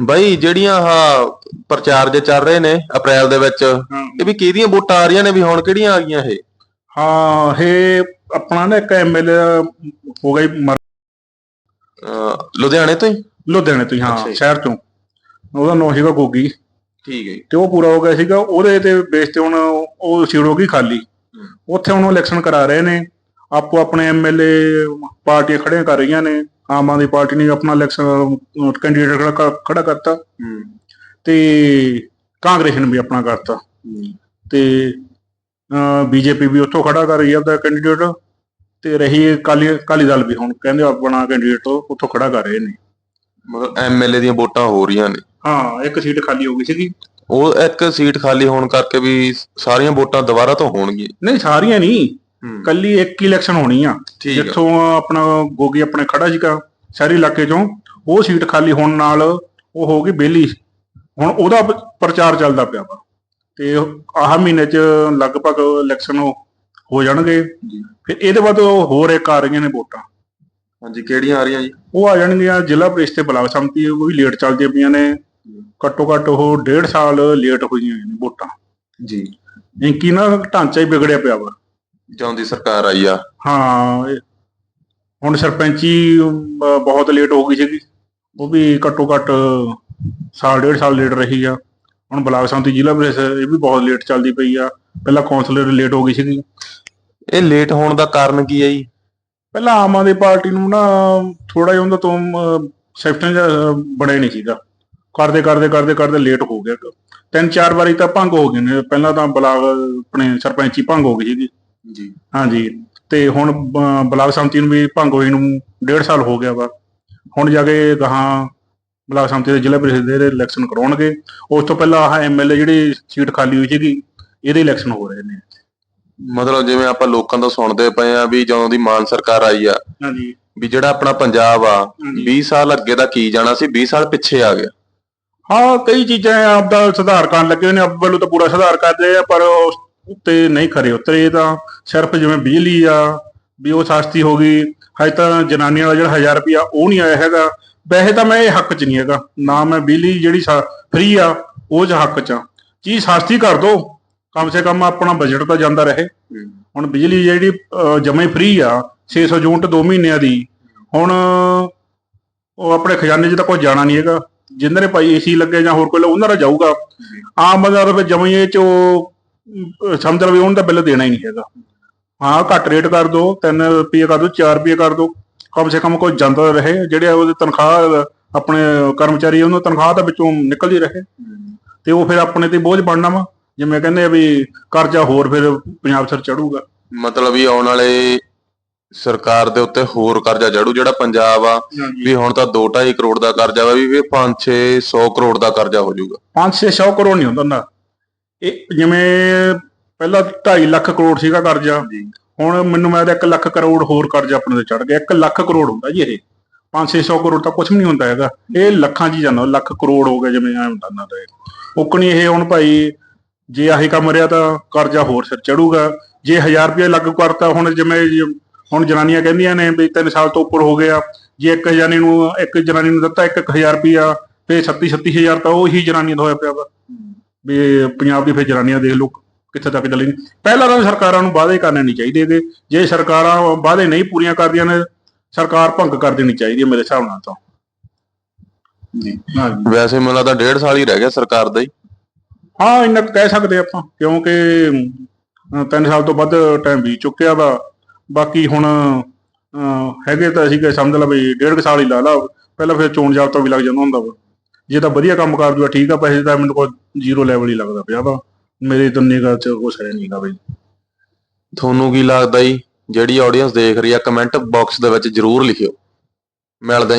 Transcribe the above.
ਬਾਈ ਜਿਹੜੀਆਂ ਆਹ ਪ੍ਰਚਾਰ ਜੇ ਚੱਲ ਰਹੇ ਨੇ ਅਪ੍ਰੈਲ ਦੇ ਵਿੱਚ ਇਹ ਵੀ ਕਿਹਦੀਆਂ ਵੋਟਾਂ ਆ ਰਹੀਆਂ ਨੇ ਵੀ ਹੁਣ ਕਿਹੜੀਆਂ ਆ ਗਈਆਂ ਇਹ? ਹਾਂ ਇਹ ਆਪਣਾ ਨਾ ਇੱਕ ਐਮਐਲਏ ਹੋ ਗਈ ਲੁਧਿਆਣੇ ਤੋਂ ਹੀ? ਲੁਧਿਆਣੇ ਤੋਂ ਹੀ। ਸ਼ਹਿਰ ਤੋਂ। ਉਹਦਾ ਨਾਂ ਸੀਗਾ ਗੋਗੀ। ਠੀਕ ਹੈ ਤੇ ਉਹ ਪੂਰਾ ਹੋ ਗਿਆ ਸੀਗਾ ਉਹਦੇ ਤੇ ਬੇਸ ਤੇ ਹੁਣ ਉਹ ਸੀਟ ਹੋ ਗਈ ਖਾਲੀ। ਉੱਥੇ ਹੁਣ ਇਲੈਕਸ਼ਨ ਕਰਾ ਰਹੇ ਨੇ। ਆਪੋ ਆਪਣੇ ਐਮਐਲਏ ਪਾਰਟੀਆਂ ਖੜੀਆਂ ਕਰ ਰਹੀਆਂ ਨੇ। ਆਮ ਆਦਮੀ ਪਾਰਟੀ ਨੇ ਆਪਣਾ ਇਲੈਕਸ਼ਨ ਕੈਂਡੀਡੇਟ ਖੜਾ ਕਰ- ਖੜਾ ਕਰਤਾ। ਤੇ ਕਾਂਗਰਸ ਨੇ ਵੀ ਆਪਣਾ ਕਰਤਾ। ਤੇ ਬੀਜੇਪੀ ਵੀ ਉੱਥੋਂ ਖੜਾ ਕਰ ਰਹੀ ਹੈ ਆਪਦਾ ਕੈਂਡੀਡੇਟ ਤੇ ਰਹੀ ਕਾਲੀ ਕਾਲੀ ਦਲ ਵੀ ਹੁਣ ਕਹਿੰਦੇ ਆਪਣਾ ਕੈਂਡੀਡੇਟ ਉੱਥੋਂ ਖੜਾ ਕਰ ਰਹੇ ਨੇ। ਮਤਲਬ ਐਮਐਲਏ ਦੀਆਂ ਵੋਟਾਂ ਹੋ ਰਹੀਆਂ ਨੇ। ਹਾਂ ਇੱਕ ਸੀਟ ਖਾਲੀ ਹੋ ਗਈ ਸੀਗੀ। ਉਹ ਇੱਕ ਸੀਟ ਖਾਲੀ ਹੋਣ ਕਰਕੇ ਵੀ ਸਾਰੀਆਂ ਵੋਟਾਂ ਦੁਬਾਰਾ ਤੋਂ ਹੋਣਗੀਆਂ। ਨਹੀਂ ਸਾਰੀਆਂ ਨਹੀਂ। ਕੱਲੀ ਇੱਕ ਇਲੈਕਸ਼ਨ ਹੋਣੀ ਆ। ਜਿੱਥੋਂ ਆਪਣਾ ਗੋਗੀ ਆਪਣੇ ਖੜਾ ਸੀਗਾ ਸ਼ਹਿਰੀ ਇਲਾਕੇ ਚੋਂ ਉਹ ਸੀਟ ਖਾਲੀ ਹੋਣ ਨਾਲ ਉਹ ਹੋ ਗਈ ਬੇਲੀ। ਹੁਣ ਉਹਦਾ ਪ੍ਰਚਾਰ ਚੱਲਦਾ ਪਿਆ ਵਾ। ਤੇ ਆਹ ਮਹੀਨੇ ਚ ਲਗਭਗ ਇਲੈਕਸ਼ਨ ਹੋ ਜਾਣਗੇ। ਫਿਰ ਇਹਦੇ ਬਾਅਦ ਹੋਰ ਇੱਕ ਆ ਰਹੀਆਂ ਨੇ ਵੋਟਾਂ। ਹਾਂਜੀ ਕਿਹੜੀਆਂ ਆ ਰਹੀਆਂ ਜੀ? ਉਹ ਆ ਜਾਣਗੀਆਂ ਜ਼ਿਲ੍ਹਾ ਪ੍ਰੀਸ਼ਦ ਤੇ ਬਲਾਕ ਸੰਮਤੀ ਉਹ ਵੀ ਲੇਟ ਚੱਲਦੀਆਂ ਪਈਆਂ ਨੇ। ਘੱਟੋ ਘੱਟ ਉਹ ਡੇਢ ਸਾਲ ਲੇਟ ਹੋਈਆਂ ਨੇ ਵੋਟਾਂ। ਜੀ। ਇੰਕੀ ਨਾ ਢਾਂਚਾ ਹੀ ਵਿਗੜਿਆ ਪਿਆ ਵਾ। ਜਦੋਂ ਦੀ ਸਰਕਾਰ ਆਈ ਆ? ਹਾਂ ਇਹ- ਹੁਣ ਸਰਪੰਚੀ ਅਮ, ਬਹੁਤ ਲੇਟ ਹੋ ਗਈ ਸੀਗੀ। ਉਹ ਵੀ ਘੱਟੋ ਘੱਟ ਸਾਲ ਡੇਢ ਸਾਲ ਲੇਟ ਰਹੀ ਆ। ਹੁਣ ਬਲਾਕ ਸੰਮਤੀ ਜ਼ਿਲ੍ਹਾ ਪ੍ਰੀਸ਼ਦ ਇਹ ਵੀ ਬਹੁਤ ਲੇਟ ਚੱਲਦੀ ਪਈ ਆ। ਪਹਿਲਾਂ ਕੌਂਸਲਰ ਲੇਟ ਹੋ ਗਈ ਸੀਗੀ। ਇਹ ਲੇਟ ਹੋਣ ਦਾ ਕਾਰਨ ਕੀ ਹੈ ਜੀ? ਪਹਿਲਾਂ ਆਮ ਆਦਮੀ ਪਾਰਟੀ ਨੂੰ ਨਾ ਥੋੜਾ ਜਿਹਾ ਉਹਦਾ ਤੋਂ ਸੈਫਟਨ ਬਣਿਆ ਨਹੀਂ ਸੀਗਾ। ਕਰਦੇ ਕਰਦੇ ਕਰਦੇ ਕਰਦੇ ਲੇਟ ਹੋ ਗਿਆ। ਤਿੰਨ ਚਾਰ ਵਾਰੀ ਤਾਂ ਭੰਗ ਹੋ ਗਏ ਨੇ। ਪਹਿਲਾਂ ਤਾਂ ਬਲਾਕ ਆਪਣੇ ਸਰਪੰਚੀ ਭੰਗ ਹੋ ਗਈ ਸੀਗੀ। ਜੀ। ਹਾਂਜੀ। ਤੇ ਹੁਣ ਬਲਾਕ ਸੰਮਤੀ ਨੂੰ ਵੀ ਭੰਗ ਹੋਈ ਨੂੰ ਡੇਢ ਸਾਲ ਹੋ ਗਿਆ ਵਾ। ਹੁਣ ਜਾ ਕੇ ਗਾਹਾਂ ਬਲਾਕ ਸੰਮਤੀ ਦੇ ਜ਼ਿਲ੍ਹਾ ਪ੍ਰੀਸ਼ਦ ਦੇ ਇਲੈਕਸ਼ਨ ਕਰਾਉਣਗੇ। ਉਸ ਤੋਂ ਪਹਿਲਾਂ ਆਹ ਐਮਐਲਏ ਜਿਹੜੀ ਸੀਟ ਖਾਲੀ ਹੋਈ ਸੀਗੀ ਇਹਦੇ ਇਲੈਕਸ਼ਨ ਹੋ ਰਹੇ ਨੇ। ਮਤਲਬ ਜਿਵੇਂ ਆਪਾਂ ਲੋਕਾਂ ਤੋਂ ਸੁਣਦੇ ਪਏ ਆ ਵੀ ਜਦੋਂ ਦੀ ਮਾਨ ਸਰਕਾਰ ਆਈ ਆ ਹਾਂਜੀ। ਵੀ ਜਿਹੜਾ ਆਪਣਾ ਪੰਜਾਬ ਆ ਹਾਂਜੀ। 20 ਸਾਲ ਅੱਗੇ ਦਾ ਕੀ ਜਾਣਾ ਸੀ? 20 ਸਾਲ ਪਿੱਛੇ ਆ ਗਿਆ। ਹਾਂ ਕਈ ਚੀਜ਼ਾਂ ਆਪਦਾ ਸੁਧਾਰ ਕਰਨ ਲੱਗੇ ਨੇ। ਆਪ ਵੱਲੋਂ ਤਾਂ ਪੂਰਾ ਸੁਧਾਰ ਕਰਦੇ ਆ ਪਰ ਉਸ ਉੱਤੇ ਨਹੀਂ ਖਰੇ ਉਤਰੇ ਤਾਂ ਸਿਰਫ ਜਿਵੇਂ ਬਿਜਲੀ ਆ, ਵੀ ਉਹ ਸਸਤੀ ਹੋ ਗਈ, ਹਜੇ ਤਾਂ ਜਨਾਨੀਆਂ ਵਾਲਾ ਜਿਹੜਾ 1000 ਰੁਪਿਆ ਉਹ ਨਹੀਂ ਆਇਆ ਹੈਗਾ। ਵੈਸੇ ਤਾਂ ਮੈਂ ਇਹ ਹੱਕ 'ਚ ਨਹੀਂ ਹੈਗਾ। ਨਾ ਮੈਂ ਬਿਜਲੀ ਜਿਹੜੀ ਫ੍ਰੀ ਆ, ਉਹ 'ਚ ਹੱਕ 'ਚ ਚੀਜ਼ ਸਸਤੀ ਕਰ ਦੋ। ਕਮ ਸੇ ਕਮ ਆਪਣਾ ਬਜਟ ਤਾਂ ਜਾਂਦਾ ਰਹੇ। ਹੁਣ ਬਿਜਲੀ ਜਿਹੜੀ ਜਮੇ ਫ੍ਰੀ ਆ 600 ਯੂਨਿਟ 2 ਮਹੀਨਿਆਂ ਦੀ। ਹੁਣ ਉਹ ਆਪਣੇ ਖਜ਼ਾਨੇ 'ਚ ਤਾਂ ਕੋਈ ਜਾਣਾ ਨਹੀਂ ਹੈਗਾ। ਜਿੰਨਾਂ ਨੇ ਭਾਈ ਏਸੀ ਲੱਗੇ ਜਾਂ ਹੋਰ ਕੋਈ ਲਾ- ਉਹਨਾਂ ਦਾ ਜਾਊਗਾ। ਆਮ ਬੰਦਾ ਤਾਂ ਜਮੇ ਇਹ ਉਹ ਸਮਝ ਲਓ ਵੀ ਉਹਨਾਂ ਦਾ ਬਿੱਲ ਦੇਣਾ ਹੀ ਨਹੀਂ ਹੈਗਾ। ਹਾਂ ਘੱਟ ਰੇਟ ਕਰ ਦੋ 3 ਰੁਪਏ ਕਰ ਦੋ 4 ਰੁਪਏ ਕਰ ਦੋ। ਕਮ ਸੇ ਕਮ ਕੋਈ ਜਾਂਦਾ ਰਹੇ ਜਿਹੜੇ ਉਹਦੇ ਤਨਖਾਹ ਆਪਣੇ ਕਰਮਚਾਰੀ ਉਹਨਾਂ ਤਨਖਾਹ ਤਾਂ ਵਿੱਚੋਂ ਨਿਕਲਦੀ ਰਹੇ। ਤੇ ਉਹ ਫਿਰ ਆਪਣੇ ਤੇ ਬੋਝ ਬਣਨਾ ਵਾ। ਜਿਵੇਂ ਕਹਿੰਦੇ ਆ ਵੀ ਕਰਜ਼ਾ ਹੋਰ ਫਿਰ ਪੰਜਾਬ ਸਰ ਚੜੂਗਾ। ਮਤਲਬ ਵੀ ਆਉਣ ਵਾਲੇ ਸਰਕਾਰ ਦੇ ਉੱਤੇ ਹੋਰ ਕਰਜ਼ਾ ਜੜੂ ਜਿਹੜਾ ਪੰਜਾਬ ਆ ਵੀ ਹੁਣ ਤਾਂ 2.5 ਕਰੋੜ ਦਾ ਕਰਜ਼ਾ ਵਾ ਵੀ ਇਹ 5-6 100 ਕਰੋੜ ਦਾ ਕਰਜ਼ਾ ਹੋ ਜਾਊਗਾ। 5-600 ਕਰੋੜ ਨਹੀਂ ਹੁੰਦਾ ਨਾ। ਇਹ ਜਿਵੇਂ ਪਹਿਲਾਂ 2.5 ਲੱਖ ਕਰੋੜ ਸੀਗਾ ਕਰਜ਼ਾ ਹੁਣ ਮੈਨੂੰ ਮੈਂ 1 ਲੱਖ ਕਰੋੜ ਹੋਰ ਕਰਜ਼ਾ ਆਪਣੇ ਤੇ ਚੜ ਗਿਆ। 1 ਲੱਖ ਕਰੋੜ ਹੁੰਦਾ ਜੀ ਇਹ। 5-600 ਕਰੋੜ ਤਾਂ ਕੁਝ ਵੀ ਨਹੀਂ ਹੁੰਦਾ ਹੈਗਾ। ਇਹ ਲੱਖਾਂ 'ਚ ਹੀ ਜਾਂਦਾ ਲੱਖ ਕਰੋੜ ਹੋ ਗਿਆ ਜਿਵੇਂ ਐਂ ਹੁੰਦਾ ਨਾ ਤੇ ਉਕਣੀ ਇਹ ਹੁਣ ਭਾਈ ਜੇ ਆਹੀ ਕੰਮ ਰਿਹਾ ਤਾਂ ਕਰਜ਼ਾ ਹੋਰ ਸਿਰ ਚੜੂਗਾ ਜੇ 1000 ਰੁਪਏ ਲੱਗ ਕਰਤਾ ਹੁਣ ਜਿਵੇਂ ਹੁਣ ਜਨਾਨੀਆਂ ਕਹਿੰਦੀਆਂ ਨੇ ਵੀ 3 ਸਾਲ ਤੋਂ ਉੱਪਰ ਹੋ ਗਿਆ। ਜੇ ਇੱਕ ਜਨਾਨੀ ਨੂੰ ਇੱਕ ਜਨਾਨੀ ਨੂੰ ਦਿੱਤਾ 1-1000 ਰੁਪਿਆ ਤੇ 37-37000 ਤਾਂ ਉਹੀ ਜਨਾਨੀ ਦਾ ਹੋਇਆ ਪਿਆ ਵਾ। ਵੀ ਪੰਜਾਬ ਦੀ ਫਿਰ ਜਨਾਨੀਆਂ ਦੇਖ ਲਓ ਕਿੱਥੇ ਤੱਕ ਚੱਲੀ। ਪਹਿਲਾਂ ਤਾਂ ਸਰਕਾਰਾਂ ਨੂੰ ਵਾਅਦੇ ਕਰਨੇ ਨਹੀਂ ਚਾਹੀਦੇ ਗੇ ਜੇ ਸਰਕਾਰਾਂ ਵਾਅਦੇ ਨਹੀਂ ਪੂਰੀਆਂ ਕਰਦੀਆਂ ਨੇ ਸਰਕਾਰ ਭੰਗ ਕਰ ਦੇਣੀ ਚਾਹੀਦੀ ਹੈ ਮੇਰੇ ਹਿਸਾਬ ਨਾਲ ਤਾਂ। ਜੀ ਵੈਸੇ ਮੈਨੂੰ ਲੱਗਦਾ ਡੇਢ ਸਾਲ ਹੀ ਰਹਿ ਗਿਆ ਸਰਕਾਰ ਦਾ ਹੀ। ਹਾਂ ਇੰਨਾ ਕਹਿ ਸਕਦੇ ਆਪਾਂ ਕਿਉਂਕਿ ਤਿੰਨ ਸਾਲ ਤੋਂ ਵੱਧ ਟਾਈਮ ਬੀਤ ਚੁੱਕਿਆ ਵਾ। ਬਾਕੀ ਹੁਣ ਹੈਗੇ ਤਾਂ ਅਸੀਂ ਕਿ ਸਮਝ ਲਾ ਵੀ ਡੇਢ ਕੁ ਸਾਲ ਹੀ ਲਾ ਲਾ। ਪਹਿਲਾਂ ਫਿਰ ਚੋਣ ਜਾਬਤਾ ਵੀ ਲੱਗ ਜਾਂਦਾ ਹੁੰਦਾ ਵਾ। ਜੇ ਤਾਂ ਵਧੀਆ ਕੰਮ ਕਰ ਜੂਆ ਠੀਕ ਆ, ਪੈਸੇ ਤਾਂ ਮੈਨੂੰ ਕੋਈ ਜ਼ੀਰੋ ਲੈਵਲ ਹੀ ਲੱਗਦਾ ਪਿਆ ਵਾ। ਮੇਰੀ ਤਾਂ ਨਿਗਾਹ 'ਚ ਕੁਛ ਹੈ ਨਹੀਂਗਾ ਬਈ। ਤੁਹਾਨੂੰ ਕੀ ਲੱਗਦਾ ਜੀ? ਜਿਹੜੀ ਆਡੀਅנס ਦੇਖ ਰਹੀ ਆ ਕਮੈਂਟ ਬਾਕਸ ਦੇ ਵਿੱਚ ਜਰੂਰ ਲਿਖਿਓ। ਮਿਲਦਾ ਜੀ।